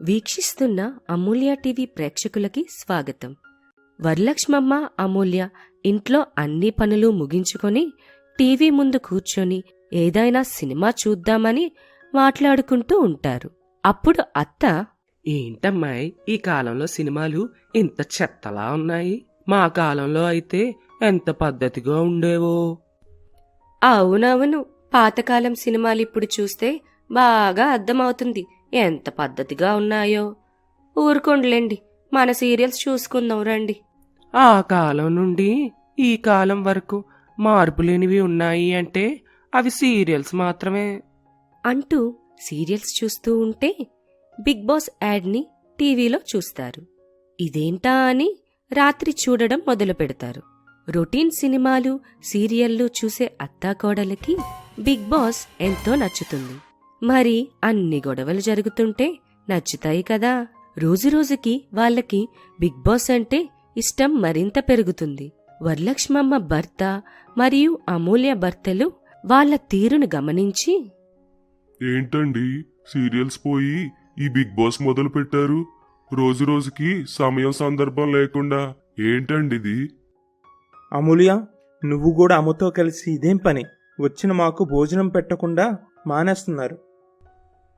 వీక్షిస్తున్న అమూల్య టీవీ ప్రేక్షకులకి స్వాగతం. వరలక్ష్మమ్మ అమూల్య ఇంట్లో అన్ని పనులు ముగించుకొని టీవీ ముందు కూర్చొని ఏదైనా సినిమా చూద్దామని మాట్లాడుకుంటూ ఉంటారు. అప్పుడు అత్త ఏంటమ్మాయి ఈ కాలంలో సినిమాలు ఇంత చెత్తలా ఉన్నాయి? మా కాలంలో అయితే ఎంత పద్ధతిగా ఉండేవో? అవునవును పాతకాలం సినిమాలు ఇప్పుడు చూస్తే బాగా అర్థమవుతుంది. ఎంత పద్ధతిగా ఉన్నాయో. ఊరుకోండిలేండి మన సీరియల్స్ చూసుకుందాం రండి. ఆ కాలం నుండి ఈ కాలం వరకు మార్పు లేనివి ఉన్నాయి అంటే అవి సీరియల్స్ మాత్రమే. అంటూ సీరియల్స్ చూస్తూ ఉంటే బిగ్ బాస్ యాడ్ని టీవీలో చూస్తారు. ఇదేంటా అని రాత్రి చూడడం మొదలు పెడతారు. రొటీన్ సినిమాలు సీరియల్లు చూసే అత్తాకోడలకి బిగ్ బాస్ ఎంతో నచ్చుతుంది. మరి అన్ని గొడవలు జరుగుతుంటే నచ్చుతాయి కదా. రోజురోజుకి వాళ్ళకి బిగ్ బాస్ అంటే ఇష్టం మరింత పెరుగుతుంది. వరలక్ష్మమ్మ భర్త మరియు అమూల్య భర్తలు వాళ్ళ తీరును గమనించి ఏంటండి సీరియల్స్ పోయి ఈ బిగ్ బాస్ మొదలు పెట్టారు? రోజు రోజుకి సమయం సందర్భం లేకుండా ఏంటండిది అమూల్య నువ్వు కూడా అమ్మతో కలిసి ఇదేం పని? వచ్చిన మాకు భోజనం పెట్టకుండా మానేస్తున్నారు.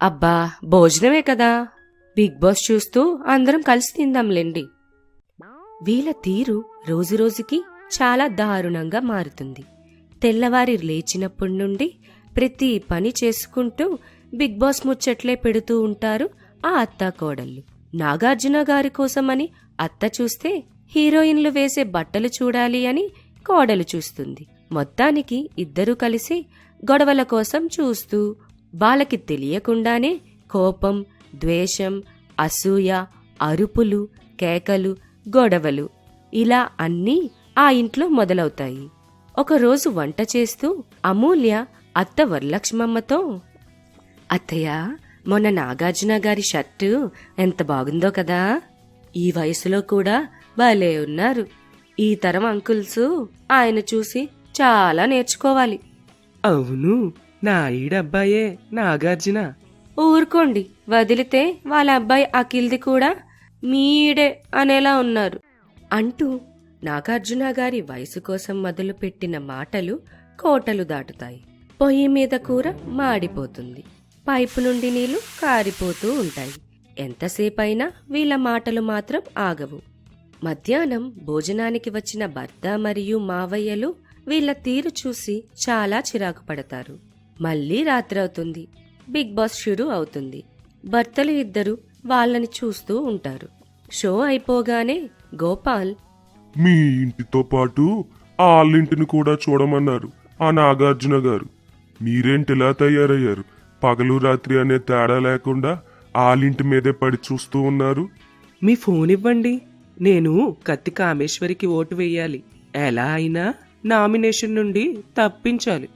అబ్బా భోజనమే కదా. బిగ్ బాస్ చూస్తూ అందరం కలిసి తిందాంలేండి. వీళ్ళ తీరు రోజురోజుకి చాలా దారుణంగా మారుతుంది. తెల్లవారి లేచినప్పటి నుండి ప్రతి పని చేసుకుంటూ బిగ్ బాస్ ముచ్చట్లే పెడుతూ ఉంటారు ఆ అత్త కోడళ్ళు నాగార్జున గారి కోసమని అత్త చూస్తే హీరోయిన్లు వేసే బట్టలు చూడాలి అని కోడలు చూస్తుంది. మొత్తానికి ఇద్దరూ కలిసి గొడవల కోసం చూస్తూ వాళ్ళకి తెలియకుండానే కోపం ద్వేషం అసూయ అరుపులు కేకలు గొడవలు ఇలా అన్నీ ఆ ఇంట్లో మొదలవుతాయి. ఒకరోజు వంట చేస్తూ అమూల్య అత్త వరలక్ష్మమ్మతో అత్తయ్య మొన్న నాగార్జున గారి షర్టు ఎంత బాగుందో కదా. ఈ వయసులో కూడా భలే ఉన్నారు. ఈ తరం అంకుల్స్ ఆయన చూసి చాలా నేర్చుకోవాలి. అవును. నా ఈడబ్బాయే నాగార్జున. ఊరుకోండి వదిలితే వాళ్ళ అబ్బాయి అఖిల్ది కూడా మీడే అనేలా ఉన్నారు. అంటూ నాగార్జున గారి వయసు కోసం మొదలుపెట్టిన మాటలు కోటలు దాటుతాయి. పొయ్యి మీద కూర మాడిపోతుంది. పైపు నుండి నీళ్ళు కారిపోతూ ఉంటాయి. ఎంతసేపైనా వీళ్ళ మాటలు మాత్రం ఆగవు. మధ్యాహ్నం భోజనానికి వచ్చిన భర్త మరియు మావయ్యలు వీళ్ళ తీరు చూసి చాలా చిరాకు పడతారు. మళ్ళీ రాత్రవుతుంది. బిగ్ బాస్ షురూ అవుతుంది. భర్తలు ఇద్దరు వాళ్ళని చూస్తూ ఉంటారు. షో అయిపోగానే గోపాల్ మీ ఇంటితో పాటు వాళ్ళింటిని కూడా చూడమన్నారు ఆ నాగార్జున గారు. మీరేంటిలా తయారయ్యారు? పగలు రాత్రి అనే తేడా లేకుండా వాళ్ళింటి మీదే పడి చూస్తూ ఉన్నారు. మీ ఫోన్ ఇవ్వండి. నేను కత్తి కామేశ్వరికి ఓటు వేయాలి. ఎలా అయినా నామినేషన్ నుండి తప్పించాలి.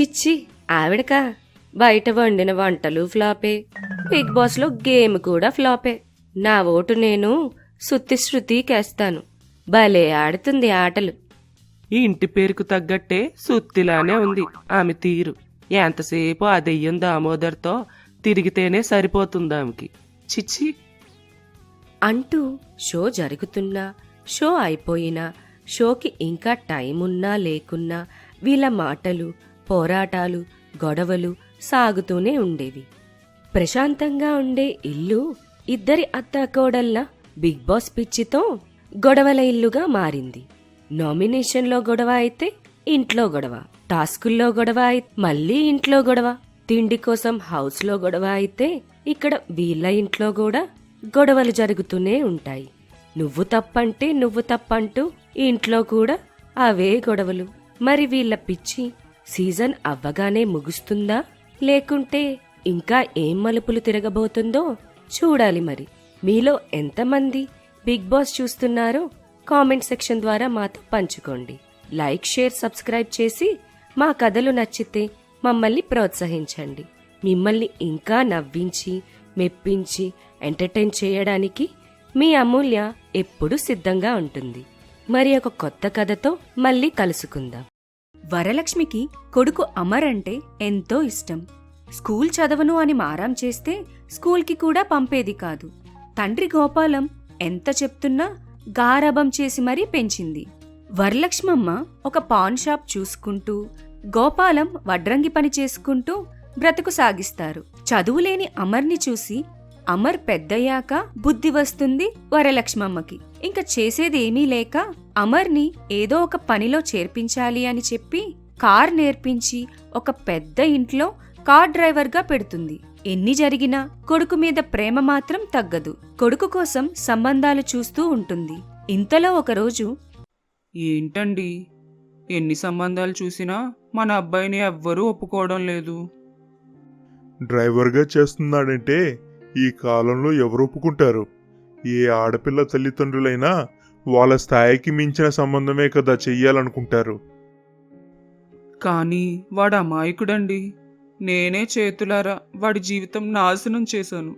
చిచ్చి ఆవిడకా? బయట వండిన వంటలు ఫ్లాపే. బిగ్ బాస్లో గేమ్ కూడా ఫ్లాపే. నా ఓటు నేను సుత్తి శృతికేస్తాను భలే ఆడుతుంది ఆటలు. ఈ ఇంటి పేరుకు తగ్గట్టే సుత్తిలానే ఉంది. ఆమె తీరు. ఎంతసేపు ఆ దెయ్యం దామోదర్తో తిరిగితేనే సరిపోతుంది ఆమెకి. చిచ్చి. అంటూ షో జరుగుతున్నా షో అయిపోయినా షోకి ఇంకా టైం ఉన్నా లేకున్నా వీళ్ళ మాటలు పోరాటాలు గొడవలు సాగుతూనే ఉండేవి. ప్రశాంతంగా ఉండే ఇల్లు ఇద్దరి అత్తాకోడళ్ళ బిగ్ బాస్ పిచ్చితో గొడవల ఇల్లుగా మారింది. నామినేషన్లో గొడవ అయితే ఇంట్లో గొడవ టాస్కుల్లో గొడవ అయితే మళ్ళీ ఇంట్లో గొడవ తిండి కోసం హౌస్లో గొడవ అయితే ఇక్కడ వీళ్ళ ఇంట్లో కూడా గొడవలు జరుగుతూనే ఉంటాయి. నువ్వు తప్పంటే నువ్వు తప్పంటూ ఇంట్లో కూడా అవే గొడవలు. మరి వీళ్ళ పిచ్చి సీజన్ అవ్వగానే ముగుస్తుందా? లేకుంటే ఇంకా ఏం మలుపులు తిరగబోతుందో చూడాలి మరి. మీలో ఎంతమంది బిగ్ బాస్ చూస్తున్నారో కామెంట్ సెక్షన్ ద్వారా మాతో పంచుకోండి. లైక్ షేర్ సబ్స్క్రైబ్ చేసి మా కథలు నచ్చితే మమ్మల్ని ప్రోత్సహించండి. మిమ్మల్ని ఇంకా నవ్వించి మెప్పించి ఎంటర్టైన్ చేయడానికి మీ అమూల్య ఎప్పుడూ సిద్ధంగా ఉంటుంది. మరి ఒక కొత్త కథతో మళ్ళీ కలుసుకుందాం. వరలక్ష్మికి కొడుకు అమర్ అంటే ఎంతో ఇష్టం. స్కూల్ చదవను అని మారాం చేస్తే స్కూల్కి కూడా పంపేది కాదు. తండ్రి గోపాలం ఎంత చెప్తున్నా గారాబం చేసి మరీ పెంచింది. వరలక్ష్మమ్మ ఒక పాన్ షాప్ చూసుకుంటూ గోపాలం వడ్రంగి పని చేసుకుంటూ బ్రతుకు సాగిస్తారు. చదువులేని అమర్ని చూసి అమర్ పెద్దయ్యాక బుద్ధి వస్తుంది వరలక్ష్మమ్మకి. ఇంక చేసేదేమీ లేక అమర్ని ఏదో ఒక పనిలో చేర్పించాలి అని చెప్పి కార్ నేర్పించి ఒక పెద్ద ఇంట్లో కార్ డ్రైవర్గా పెడుతుంది. ఎన్ని జరిగినా కొడుకు మీద ప్రేమ మాత్రం తగ్గదు. కొడుకు కోసం సంబంధాలు చూస్తూ ఉంటుంది. ఇంతలో ఒకరోజు ఏంటండి? ఎన్ని సంబంధాలు చూసినా మన అబ్బాయిని ఎవ్వరూ ఒప్పుకోవడం లేదు. డ్రైవర్గా చేస్తున్నాడంటే ఈ కాలంలో ఎవరు ఒప్పుకుంటారు? ఏ ఆడపిల్ల తల్లిదండ్రులైనా వాళ్ళ స్థాయికి మించిన సంబంధమే కదా చెయ్యాలనుకుంటారు. కానీ వాడు అమాయకుడండి. నేనే చేతులారా వాడి జీవితం నాశనం చేశాను.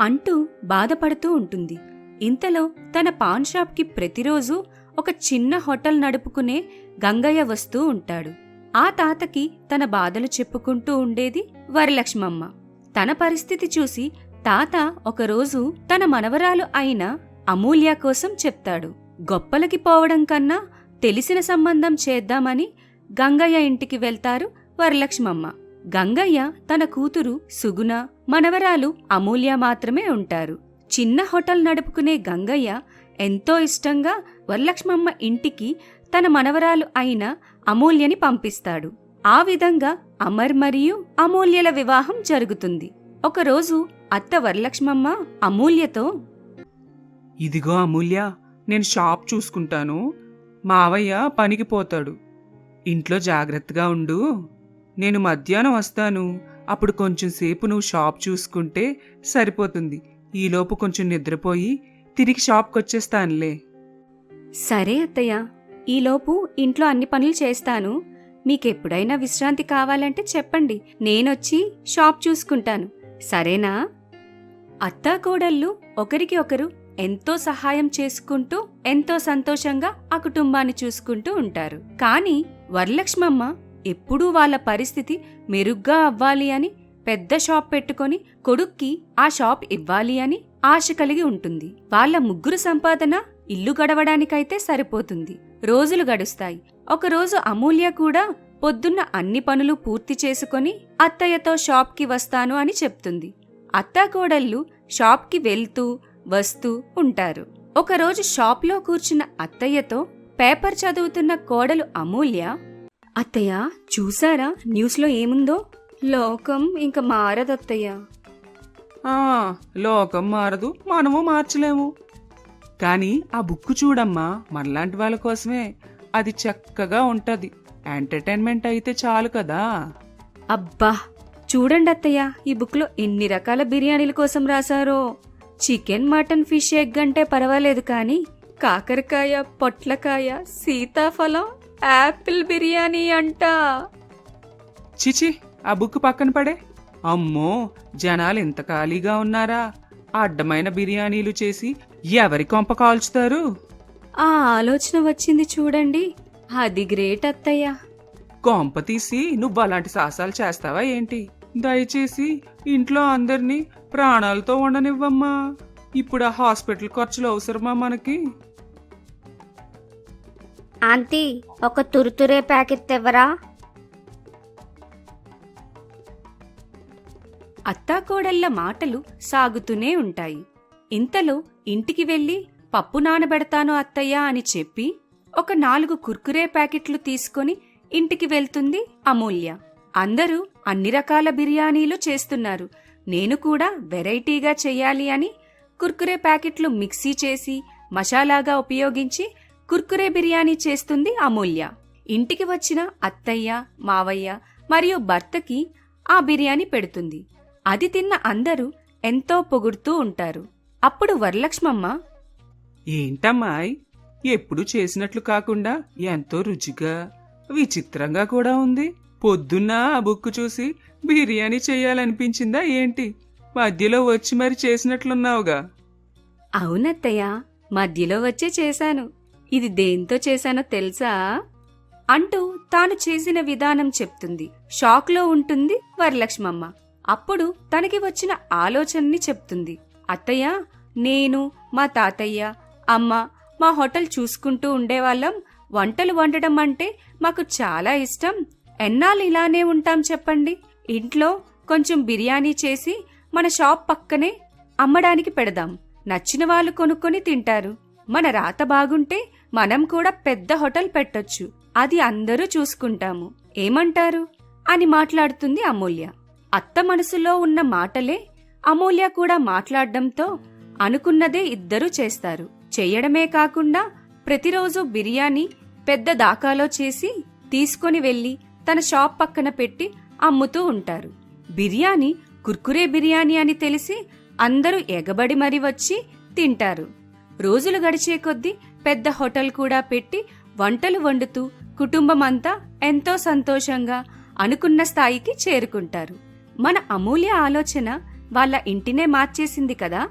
అంటూ బాధపడుతూ ఉంటుంది. ఇంతలో తన పాన్ షాప్కి ప్రతిరోజు ఒక చిన్న హోటల్ నడుపుకునే గంగయ్య వస్తూ ఉంటాడు. ఆ తాతకి తన బాధలు చెప్పుకుంటూ ఉండేది వరలక్ష్మమ్మ. తన పరిస్థితి చూసి తాత ఒకరోజు తన మనవరాలు అయిన అమూల్య కోసం చెప్తాడు. గొప్పలకి పోవడం కన్నా తెలిసిన సంబంధం చేద్దామని గంగయ్య ఇంటికి వెళ్తారు వరలక్ష్మమ్మ. గంగయ్య తన కూతురు సుగుణ మనవరాలు అమూల్య మాత్రమే ఉంటారు. చిన్న హోటల్ నడుపుకునే గంగయ్య ఎంతో ఇష్టంగా వరలక్ష్మమ్మ ఇంటికి తన మనవరాలు అయిన అమూల్యని పంపిస్తాడు. ఆ విధంగా అమర్ మరియు అమూల్యల వివాహం జరుగుతుంది. ఒకరోజు అత్త వరలక్ష్మమ్మ అమూల్యతో ఇదిగో అమూల్య నేను షాప్ చూసుకుంటాను. మావయ్య పనికి పోతాడు. ఇంట్లో జాగ్రత్తగా ఉండు. నేను మధ్యాహ్నం వస్తాను. అప్పుడు కొంచెం సేపు నువ్వు షాప్ చూసుకుంటే సరిపోతుంది. ఈలోపు కొంచెం నిద్రపోయి తిరిగి షాప్కి వచ్చేస్తానులే సరే అత్తయ్య ఈలోపు ఇంట్లో అన్ని పనులు చేస్తాను. మీకెప్పుడైనా విశ్రాంతి కావాలంటే చెప్పండి. నేనొచ్చి షాప్ చూసుకుంటాను. సరేనా? అత్తాకోడళ్ళు ఒకరికి ఒకరు ఎంతో సహాయం చేసుకుంటూ ఎంతో సంతోషంగా ఆ కుటుంబాన్ని చూసుకుంటూ ఉంటారు. కానీ వరలక్ష్మమ్మ ఎప్పుడూ వాళ్ళ పరిస్థితి మెరుగ్గా అవ్వాలి అని పెద్ద షాప్ పెట్టుకొని కొడుక్కి ఆ షాప్ ఇవ్వాలి అని ఆశ కలిగి ఉంటుంది. వాళ్ళ ముగ్గురు సంపాదన ఇల్లు గడవడానికైతే సరిపోతుంది. రోజులు గడుస్తాయి. ఒకరోజు అమూల్య కూడా పొద్దున్న అన్ని పనులు పూర్తి చేసుకొని అత్తయ్యతో షాప్కి వస్తాను అని చెప్తుంది. అత్తాకోడళ్ళు షాప్కి వెళ్తూ వస్తూ ఉంటారు. ఒకరోజు షాప్లో కూర్చున్న అత్తయ్యతో పేపర్ చదువుతున్న కోడలు అమూల్య అత్తయ్య చూసారా? న్యూస్లో ఏముందో? లోకం ఇంక మారదత్తయ్య. లోకం మారదు. మనము మార్చలేము. కానీ ఆ బుక్ చూడమ్మా మనలాంటి వాళ్ళ కోసమే. అది చక్కగా ఉంటది. ఎంటర్టైన్మెంట్ అయితే చాలు కదా. అబ్బా చూడండి అత్తయ్య ఈ బుక్లో ఎన్ని రకాల బిర్యానీల కోసం రాశారో. చికెన్ మటన్ ఫిష్ ఎగ్ అంటే పర్వాలేదు కానీ కాకరకాయ పొట్లకాయ సీతాఫలం యాపిల్ బిర్యానీ అంట. చిచి ఆ బుక్ పక్కన పడే. అమ్మో జనాలు ఇంత ఖాళీగా ఉన్నారా? అడ్డమైన బిర్యానీలు చేసి ఎవరి కొంప కాల్చుతారు? ఆ ఆలోచన వచ్చింది చూడండి. అది గ్రేట్ అత్తయ్య. కొంప తీసి నువ్వు అలాంటి సాహసాలు చేస్తావా ఏంటి? దయచేసి ఇంట్లో అందరినీ ప్రాణాలతో ఉండనివ్వమ్మా. ఇప్పుడు ఆ హాస్పిటల్ ఖర్చులు అవసరమా మనకి? ఆంటీ ఒక తురుతురే ప్యాకెట్ తెవ్వరా అత్తాకోడళ్ళ మాటలు సాగుతూనే ఉంటాయి. ఇంతలో ఇంటికి వెళ్ళి పప్పు నానబెడతాను అత్తయ్య అని చెప్పి ఒక నాలుగు కుర్కురే ప్యాకెట్లు తీసుకొని ఇంటికి వెళ్తుంది అమూల్య. అందరూ అన్ని రకాల బిర్యానీలు చేస్తున్నారు. నేను కూడా వెరైటీగా చెయ్యాలి అని కుర్కురే ప్యాకెట్లు మిక్సీ చేసి మసాలాగా ఉపయోగించి కుర్కురే బిర్యానీ చేస్తుంది అమూల్య. ఇంటికి వచ్చిన అత్తయ్య మావయ్య మరియు భర్తకి ఆ బిర్యానీ పెడుతుంది. అది తిన్న అందరూ ఎంతో పొగుడుతూ ఉంటారు. అప్పుడు వరలక్ష్మమ్మ ఏంటమ్మాయ్ ఎప్పుడు చేసినట్లు కాకుండా ఎంతో రుచిగా విచిత్రంగా కూడా ఉంది. పొద్దున్న ఆ బుక్ చూసి బిర్యానీ చేయాలనిపించిందా ఏంటి? మధ్యలో వచ్చి మరి చేసినట్లున్నావుగా. అవునత్తయ్య మధ్యలో వచ్చే చేశాను. ఇది దేంతో చేశానో తెలుసా? అంటూ తాను చేసిన విధానం చెప్తుంది. షాక్లో ఉంటుంది వరలక్ష్మమ్మ. అప్పుడు తనకి వచ్చిన ఆలోచనని చెప్తుంది. అత్తయ్య నేను మా తాతయ్య అమ్మ మా హోటల్ చూసుకుంటూ ఉండేవాళ్ళం. వంటలు వండడం అంటే మాకు చాలా ఇష్టం. ఎన్నాళ్ళు ఇలానే ఉంటాం చెప్పండి. ఇంట్లో కొంచెం బిర్యానీ చేసి మన షాప్ పక్కనే అమ్మడానికి పెడదాం. నచ్చిన వాళ్ళు కొనుక్కొని తింటారు. మన రాత బాగుంటే మనం కూడా పెద్ద హోటల్ పెట్టొచ్చు. అది అందరూ చూసుకుంటాము. ఏమంటారు? అని మాట్లాడుతుంది అమూల్య. అత్త మనసులో ఉన్న మాటలే అమూల్య కూడా మాట్లాడడంతో అనుకున్నదే ఇద్దరూ చేస్తారు. చెయ్యడమే కాకుండా ప్రతిరోజు బిర్యానీ పెద్ద దాకాలో చేసి తీసుకొని వెళ్ళి తన షాప్ పక్కన పెట్టి అమ్ముతూ ఉంటారు. బిర్యానీ కుర్కురే బిర్యానీ అని తెలిసి అందరూ ఎగబడి మరి వచ్చి తింటారు. రోజులు గడిచే కొద్దీ పెద్ద హోటల్ కూడా పెట్టి వంటలు వండుతూ కుటుంబం అంతా ఎంతో సంతోషంగా అనుకున్న స్థాయికి చేరుకుంటారు. మన అమూల్య ఆలోచన వాళ్ళ ఇంటినే మార్చేసింది కదా?